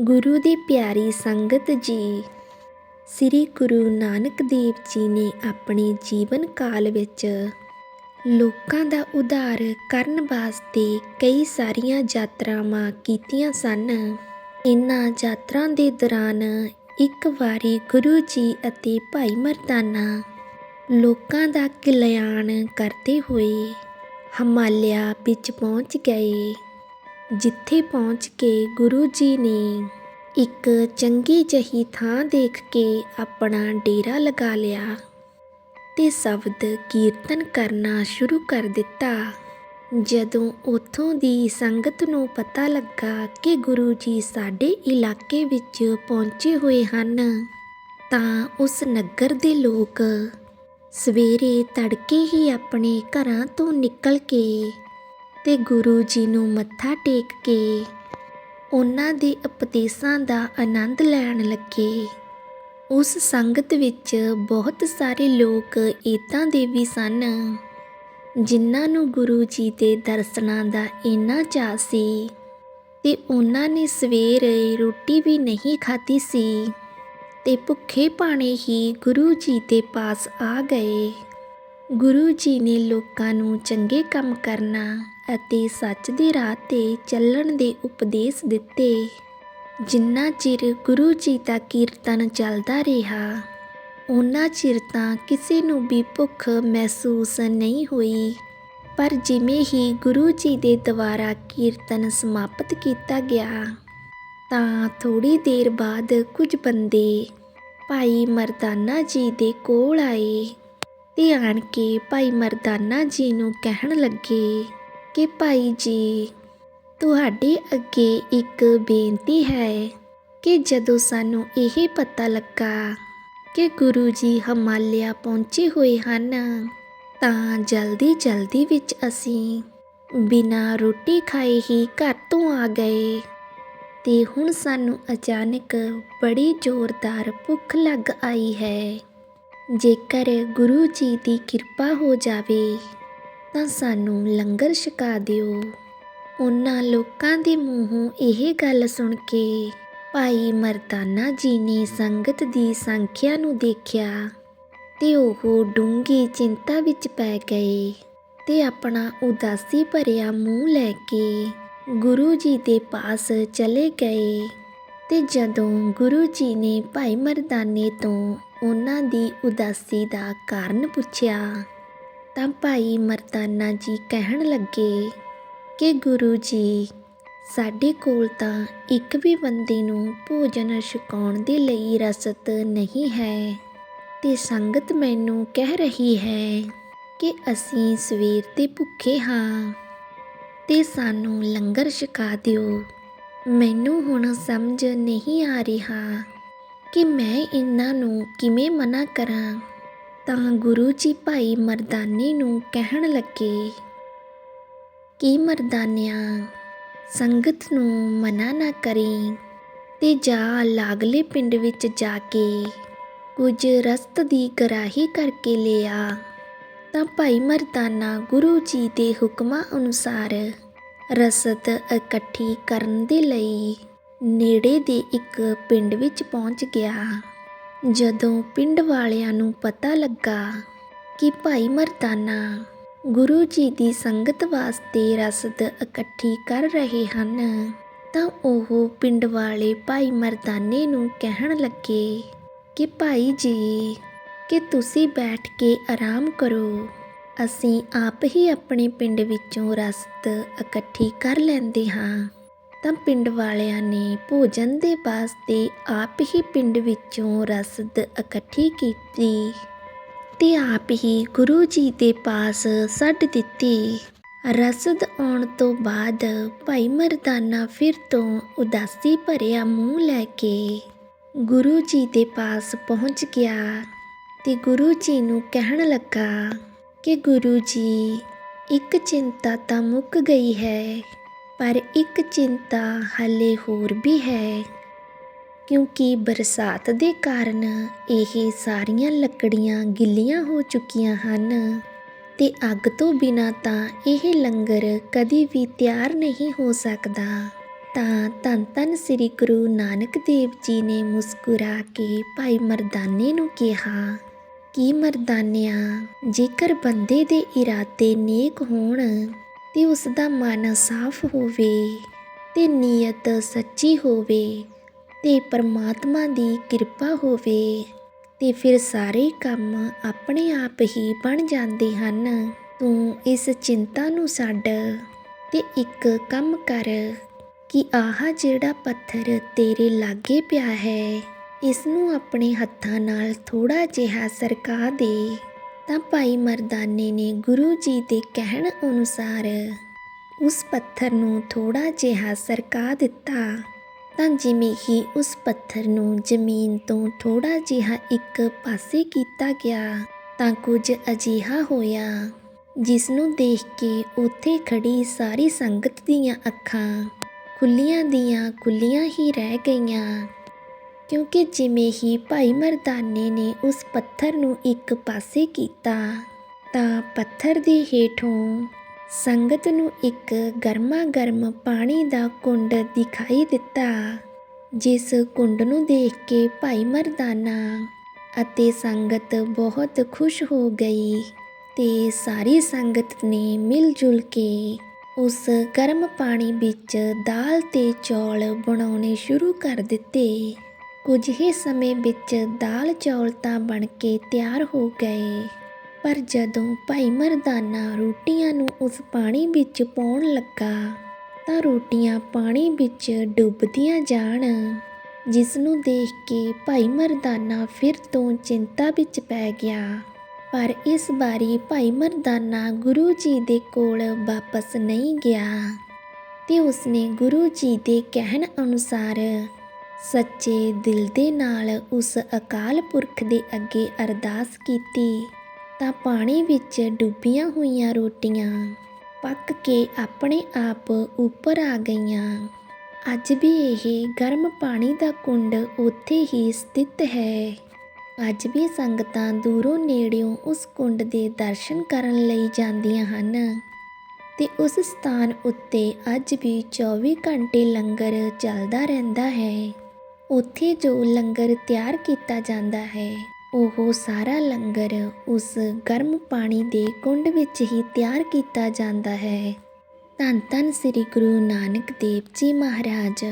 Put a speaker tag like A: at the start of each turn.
A: ਗੁਰੂ ਦੀ ਪਿਆਰੀ ਸੰਗਤ ਜੀ। ਸ੍ਰੀ ਗੁਰੂ ਨਾਨਕ ਦੇਵ ਜੀ ਨੇ ਆਪਣੇ ਜੀਵਨ ਕਾਲ ਵਿੱਚ ਲੋਕਾਂ ਦਾ ਉਧਾਰ ਕਰਨ ਵਾਸਤੇ ਕਈ ਸਾਰੀਆਂ ਯਾਤਰਾਵਾਂ ਕੀਤੀਆਂ ਸਨ। ਇਨ੍ਹਾਂ ਯਾਤਰਾ ਦੇ ਦੌਰਾਨ ਇੱਕ ਵਾਰੀ ਗੁਰੂ ਜੀ ਅਤੇ ਭਾਈ ਮਰਦਾਨਾ ਲੋਕਾਂ ਦਾ ਕਲਿਆਣ ਕਰਦੇ ਹੋਏ ਹਿਮਾਲਿਆ ਵਿੱਚ ਪਹੁੰਚ ਗਏ। ਜਿੱਥੇ ਪਹੁੰਚ ਕੇ ਗੁਰੂ ਜੀ ਨੇ ਇੱਕ ਚੰਗੀ ਜਹੀ ਥਾਂ ਦੇਖ ਕੇ ਆਪਣਾ ਡੇਰਾ ਲਗਾ ਲਿਆ ਤੇ ਸ਼ਬਦ ਕੀਰਤਨ ਕਰਨਾ ਸ਼ੁਰੂ ਕਰ ਦਿੱਤਾ। ਜਦੋਂ ਉੱਥੋਂ ਦੀ ਸੰਗਤ ਨੂੰ ਪਤਾ ਲੱਗਾ ਕਿ ਗੁਰੂ ਜੀ ਸਾਡੇ ਇਲਾਕੇ ਵਿੱਚ ਪਹੁੰਚੇ ਹੋਏ ਹਨ, ਤਾਂ ਉਸ ਨਗਰ ਦੇ ਲੋਕ ਸਵੇਰੇ ਤੜਕੇ ਹੀ ਆਪਣੇ ਘਰਾਂ ਤੋਂ ਨਿਕਲ ਕੇ ਤੇ ਗੁਰੂ ਜੀ ਨੂੰ ਮੱਥਾ ਟੇਕ ਕੇ ਉਹਨਾਂ ਦੇ ਉਪਦੇਸ਼ਾਂ ਦਾ ਆਨੰਦ ਲੈਣ ਲੱਗੇ। ਉਸ ਸੰਗਤ ਵਿੱਚ ਬਹੁਤ ਸਾਰੇ ਲੋਕ ਏਦਾਂ ਦੇ ਵੀ ਸਨ, ਜਿਨ੍ਹਾਂ ਨੂੰ ਗੁਰੂ ਜੀ ਦੇ ਦਰਸ਼ਨਾਂ ਦਾ ਇੰਨਾ ਚਾਅ ਸੀ ਤੇ ਉਹਨਾਂ ਨੇ ਸਵੇਰੇ ਰੋਟੀ ਵੀ ਨਹੀਂ ਖਾਧੀ ਸੀ ਤੇ ਭੁੱਖੇ ਪਾਣੇ ਹੀ ਗੁਰੂ ਜੀ ਦੇ ਪਾਸ ਆ ਗਏ। ਗੁਰੂ ਜੀ ਨੇ ਲੋਕਾਂ ਨੂੰ ਚੰਗੇ ਕੰਮ ਕਰਨਾ ਅਤੇ ਸੱਚ ਦੇ ਰਾਹ ਤੇ ਚੱਲਣ ਦੇ ਉਪਦੇਸ਼ ਦਿੱਤੇ। ਜਿੰਨਾ ਚਿਰ ਗੁਰੂ ਜੀ ਦਾ ਕੀਰਤਨ ਚੱਲਦਾ ਰਿਹਾ ਉਹਨਾਂ ਚਿਰ ਤਾਂ ਕਿਸੇ ਨੂੰ ਵੀ ਭੁੱਖ ਮਹਿਸੂਸ ਨਹੀਂ ਹੋਈ। ਪਰ ਜਿਵੇਂ ਹੀ ਗੁਰੂ ਜੀ ਦੇ ਦੁਆਰਾ ਕੀਰਤਨ ਸਮਾਪਤ ਕੀਤਾ ਗਿਆ, ਤਾਂ ਥੋੜੀ ਦੇਰ ਬਾਅਦ ਕੁਝ ਬੰਦੇ ਭਾਈ ਮਰਦਾਨਾ ਜੀ ਦੇ ਕੋਲ ਆਏ ਤੇ ਆਣ ਕੇ ਭਾਈ ਮਰਦਾਨਾ ਜੀ ਨੂੰ ਕਹਿਣ ਲੱਗੇ ਕਿ ਭਾਈ ਜੀ, ਤੁਹਾਡੇ ਅੱਗੇ ਇੱਕ ਬੇਨਤੀ ਹੈ ਕਿ ਜਦੋਂ ਸਾਨੂੰ ਇਹ ਪਤਾ ਲੱਗਾ ਕਿ ਗੁਰੂ ਜੀ ਹਿਮਾਲਿਆ ਪਹੁੰਚੇ ਹੋਏ ਹਨ, ਤਾਂ ਜਲਦੀ ਜਲਦੀ ਵਿੱਚ ਅਸੀਂ ਬਿਨਾਂ ਰੋਟੀ ਖਾਏ ਹੀ ਘਰ ਤੋਂ ਆ ਗਏ। ਤੇ ਹੁਣ ਸਾਨੂੰ ਅਚਾਨਕ ਬੜੀ ਜ਼ੋਰਦਾਰ ਭੁੱਖ ਲੱਗ ਆਈ ਹੈ। ਜੇਕਰ ਗੁਰੂ ਜੀ ਦੀ ਕਿਰਪਾ ਹੋ ਜਾਵੇ ਤਾਂ ਸਾਨੂੰ ਲੰਗਰ ਛਕਾ ਦਿਓ। ਉਹਨਾਂ ਲੋਕਾਂ ਦੇ ਮੂੰਹੋਂ ਇਹ ਗੱਲ ਸੁਣ ਕੇ ਭਾਈ ਮਰਦਾਨਾ ਜੀ ਨੇ ਸੰਗਤ ਦੀ ਸੰਖਿਆ ਨੂੰ ਦੇਖਿਆ ਤੇ ਉਹ ਡੂੰਗੀ ਚਿੰਤਾ ਵਿੱਚ ਪੈ ਗਏ ਤੇ ਆਪਣਾ ਉਦਾਸੀ ਭਰਿਆ ਮੂੰਹ ਲੈ ਕੇ ਗੁਰੂ ਜੀ ਦੇ ਪਾਸ ਚਲੇ ਗਏ ਤੇ ਜਦੋਂ ਗੁਰੂ ਜੀ ਨੇ ਭਾਈ ਮਰਦਾਨੇ ਤੋਂ ਉਹਨਾਂ ਦੀ ਉਦਾਸੀ ਦਾ ਕਾਰਨ ਪੁੱਛਿਆ ਤਾਂ ਭਾਈ ਮਰਦਾਨਾ ਜੀ ਕਹਿਣ ਲੱਗੇ ਕਿ ਗੁਰੂ ਜੀ, ਸਾਡੇ ਕੋਲ ਤਾਂ ਇੱਕ ਵੀ ਬੰਦੇ ਨੂੰ ਭੋਜਨ ਛਕਾਉਣ ਦੇ ਲਈ ਰਸਤ ਨਹੀਂ ਹੈ। ਤੇ ਸੰਗਤ ਮੈਨੂੰ ਕਹਿ ਰਹੀ ਹੈ ਕਿ ਅਸੀਂ ਸਵੇਰ ਤੇ ਭੁੱਖੇ ਹਾਂ ਤੇ ਸਾਨੂੰ ਲੰਗਰ ਛਕਾ ਦਿਓ। ਮੈਨੂੰ ਹੁਣ ਸਮਝ ਨਹੀਂ ਆ ਰਿਹਾ ਕਿ ਮੈਂ ਇਹਨਾਂ ਨੂੰ ਕਿਵੇਂ ਮਨਾ ਕਰਾਂ। ਤਾਂ ਗੁਰੂ ਜੀ ਭਾਈ ਮਰਦਾਨੇ ਨੂੰ ਕਹਿਣ ਲੱਗੇ, ਕਿ ਮਰਦਾਨਿਆ, ਸੰਗਤ ਨੂੰ ਮਨਾ ਨਾ ਕਰੀ ਤੇ ਜਾ ਲਾਗਲੇ ਪਿੰਡ ਵਿੱਚ ਜਾ ਕੇ ਕੁਝ ਰਸਤ ਦੀ ਗਰਾਹੀ ਕਰਕੇ ਲਿਆ। ਤਾਂ ਭਾਈ ਮਰਦਾਨਾ ਗੁਰੂ ਜੀ ਦੇ ਹੁਕਮਾਂ ਅਨੁਸਾਰ ਰਸਤ ਇਕੱਠੀ ਕਰਨ ਦੇ ਲਈ ਨੇੜੇ ਦੇ ਇੱਕ ਪਿੰਡ ਵਿੱਚ ਪਹੁੰਚ ਗਿਆ। ਜਦੋਂ ਪਿੰਡ ਵਾਲਿਆਂ ਨੂੰ ਪਤਾ ਲੱਗਾ ਕਿ ਭਾਈ ਮਰਦਾਨਾ ਗੁਰੂ ਜੀ ਦੀ ਸੰਗਤ ਵਾਸਤੇ ਰਸਦ ਇਕੱਠੀ ਕਰ ਰਹੇ ਹਨ, ਤਾਂ ਉਹ ਪਿੰਡ ਵਾਲੇ ਭਾਈ ਮਰਦਾਨੇ ਨੂੰ ਕਹਿਣ ਲੱਗੇ ਕਿ ਭਾਈ ਜੀ, ਕਿ ਤੁਸੀਂ ਬੈਠ ਕੇ ਆਰਾਮ ਕਰੋ। ਅਸੀਂ ਆਪ ਹੀ ਆਪਣੇ ਪਿੰਡ ਵਿੱਚੋਂ ਰਸਦ ਇਕੱਠੀ ਕਰ ਲੈਂਦੇ ਹਾਂ। ਤਾਂ ਪਿੰਡ ਵਾਲਿਆਂ ਨੇ ਭੋਜਨ ਦੇ ਵਾਸਤੇ ਆਪ ਹੀ ਪਿੰਡ ਵਿੱਚੋਂ ਰਸਦ ਇਕੱਠੀ ਕੀਤੀ ਤੇ ਆਪ ਹੀ ਗੁਰੂ ਜੀ ਦੇ ਪਾਸ ਛੱਡ ਦਿੱਤੀ। ਰਸਦ ਆਉਣ ਤੋਂ ਬਾਅਦ ਭਾਈ ਮਰਦਾਨਾ ਫਿਰ ਤੋਂ ਉਦਾਸੀ ਭਰਿਆ ਮੂੰਹ ਲੈ ਕੇ ਗੁਰੂ ਜੀ ਦੇ ਪਾਸ ਪਹੁੰਚ ਗਿਆ ਤੇ ਗੁਰੂ ਜੀ ਨੂੰ ਕਹਿਣ ਲੱਗਾ ਕਿ ਗੁਰੂ ਜੀ, ਇੱਕ ਚਿੰਤਾ ਤਾਂ ਮੁੱਕ ਗਈ ਹੈ। ਪਰ ਇੱਕ ਚਿੰਤਾ ਹਾਲੇ ਹੋਰ ਵੀ ਹੈ, ਕਿਉਂਕਿ ਬਰਸਾਤ ਦੇ ਕਾਰਨ ਇਹ ਸਾਰੀਆਂ ਲੱਕੜੀਆਂ ਗਿੱਲੀਆਂ ਹੋ ਚੁੱਕੀਆਂ ਹਨ ਤੇ ਅੱਗ ਤੋਂ ਬਿਨਾਂ ਤਾਂ ਇਹ ਲੰਗਰ ਕਦੀ ਵੀ ਤਿਆਰ ਨਹੀਂ ਹੋ ਸਕਦਾ। ਤਾਂ ਧੰਨ ਧੰਨ ਸ੍ਰੀ ਗੁਰੂ ਨਾਨਕ ਦੇਵ ਜੀ ਨੇ ਮੁਸਕਰਾ ਕੇ ਭਾਈ ਮਰਦਾਨੇ ਨੂੰ ਕਿਹਾ, ਕਿ ਮਰਦਾਨਿਆ, ਜੇਕਰ ਬੰਦੇ ਦੇ ਇਰਾਦੇ ਨੇਕ ਹੋਣ ਤੇ ਉਸ ਦਾ ਮਨ ਸਾਫ਼ ਹੋਵੇ ਤੇ ਨੀਅਤ ਸੱਚੀ ਹੋਵੇ ਤੇ ਪਰਮਾਤਮਾ ਦੀ ਕਿਰਪਾ ਹੋਵੇ ਤੇ ਫਿਰ ਸਾਰੇ ਕੰਮ ਆਪਣੇ ਆਪ ਹੀ ਬਣ ਜਾਂਦੇ ਹਨ। ਤੂੰ ਇਸ ਚਿੰਤਾ ਨੂੰ ਛੱਡ ਤੇ ਇੱਕ ਕੰਮ ਕਰ ਕਿ ਆਹ ਜਿਹੜਾ ਪੱਥਰ ਤੇਰੇ ਲਾਗੇ ਪਿਆ ਹੈ, ਇਸ ਨੂੰ ਆਪਣੇ ਹੱਥਾਂ ਨਾਲ ਥੋੜਾ ਜਿਹਾ ਸਰਕਾ ਦੇ। ਤਾਂ ਭਾਈ ਮਰਦਾਨੇ ਨੇ ਗੁਰੂ ਜੀ ਦੇ ਕਹਿਣ ਅਨੁਸਾਰ ਉਸ ਪੱਥਰ ਨੂੰ ਥੋੜਾ ਜਿਹਾ ਸਰਕਾ ਦਿੱਤਾ। ਤਾਂ ਜਿਵੇਂ ਹੀ ਉਸ ਪੱਥਰ ਨੂੰ ਜ਼ਮੀਨ ਤੋਂ ਥੋੜਾ ਜਿਹਾ ਇੱਕ ਪਾਸੇ ਕੀਤਾ ਗਿਆ, ਤਾਂ ਕੁਝ ਅਜਿਹਾ ਹੋਇਆ ਜਿਸ ਨੂੰ ਦੇਖ ਕੇ ਉੱਥੇ ਖੜੀ ਸਾਰੀ ਸੰਗਤ ਦੀਆਂ ਅੱਖਾਂ ਖੁੱਲੀਆਂ ਦੀਆਂ ਖੁੱਲੀਆਂ ਹੀ ਰਹਿ ਗਈਆਂ। ਕਿਉਂਕਿ ਜਿਵੇਂ ਹੀ ਭਾਈ ਮਰਦਾਨੇ ਨੇ ਉਸ ਪੱਥਰ ਨੂੰ ਇੱਕ ਪਾਸੇ ਕੀਤਾ, ਤਾਂ ਪੱਥਰ ਦੇ ਹੇਠੋਂ ਸੰਗਤ ਨੂੰ ਇੱਕ ਗਰਮਾ ਗਰਮ ਪਾਣੀ ਦਾ ਕੁੰਡ ਦਿਖਾਈ ਦਿੱਤਾ, ਜਿਸ ਕੁੰਡ ਨੂੰ ਦੇਖ ਕੇ ਭਾਈ ਮਰਦਾਨਾ ਅਤੇ ਸੰਗਤ ਬਹੁਤ ਖੁਸ਼ ਹੋ ਗਈ ਤੇ ਸਾਰੀ ਸੰਗਤ ਨੇ ਮਿਲ ਜੁਲ ਕੇ ਉਸ ਗਰਮ ਪਾਣੀ ਵਿੱਚ ਦਾਲ ਤੇ ਚੌਲ ਬਣਾਉਣੇ ਸ਼ੁਰੂ ਕਰ ਦਿੱਤੇ। ਕੁਝ ਹੀ ਸਮੇਂ ਵਿੱਚ ਦਾਲ ਚੌਲ ਤਾਂ ਬਣ ਕੇ ਤਿਆਰ ਹੋ ਗਏ। ਪਰ ਜਦੋਂ ਭਾਈ ਮਰਦਾਨਾ ਰੋਟੀਆਂ ਨੂੰ ਉਸ ਪਾਣੀ ਵਿੱਚ ਪਾਉਣ ਲੱਗਾ, ਤਾਂ ਰੋਟੀਆਂ ਪਾਣੀ ਵਿੱਚ ਡੁੱਬਦੀਆਂ ਜਾਣ ਜਿਸ ਨੂੰ ਦੇਖ ਕੇ ਭਾਈ ਮਰਦਾਨਾ ਫਿਰ ਤੋਂ ਚਿੰਤਾ ਵਿੱਚ ਪੈ ਗਿਆ। ਪਰ ਇਸ ਵਾਰੀ ਭਾਈ ਮਰਦਾਨਾ ਗੁਰੂ ਜੀ ਦੇ ਕੋਲ ਵਾਪਸ ਨਹੀਂ ਗਿਆ ਤੇ ਉਸਨੇ ਗੁਰੂ ਜੀ ਦੇ ਕਹਿਣ ਅਨੁਸਾਰ ਸੱਚੇ ਦਿਲ ਦੇ ਨਾਲ ਉਸ ਅਕਾਲ ਪੁਰਖ ਦੇ ਅੱਗੇ ਅਰਦਾਸ ਕੀਤੀ, ਤਾਂ ਪਾਣੀ ਵਿੱਚ ਡੁੱਬੀਆਂ ਹੋਈਆਂ ਰੋਟੀਆਂ ਪੱਕ ਕੇ ਆਪਣੇ ਆਪ ਉੱਪਰ ਆ ਗਈਆਂ। ਅੱਜ ਵੀ ਇਹ ਗਰਮ ਪਾਣੀ ਦਾ ਕੁੰਡ ਉੱਥੇ ਹੀ ਸਥਿਤ ਹੈ। ਅੱਜ ਵੀ ਸੰਗਤਾਂ ਦੂਰੋਂ ਨੇੜਿਓਂ ਉਸ ਕੁੰਡ ਦੇ ਦਰਸ਼ਨ ਕਰਨ ਲਈ ਜਾਂਦੀਆਂ ਹਨ ਤੇ ਉਸ ਸਥਾਨ ਉੱਤੇ ਅੱਜ ਵੀ 24 ਘੰਟੇ ਲੰਗਰ ਚੱਲਦਾ ਰਹਿੰਦਾ ਹੈ। ਉੱਥੇ ਜੋ ਲੰਗਰ ਤਿਆਰ ਕੀਤਾ ਜਾਂਦਾ ਹੈ, ਉਹ ਸਾਰਾ ਲੰਗਰ ਉਸ ਗਰਮ ਪਾਣੀ ਦੇ ਕੁੰਡ ਵਿੱਚ ਹੀ ਤਿਆਰ ਕੀਤਾ ਜਾਂਦਾ ਹੈ। ਧੰਨ ਧੰਨ ਸ੍ਰੀ ਗੁਰੂ ਨਾਨਕ ਦੇਵ ਜੀ ਮਹਾਰਾਜ।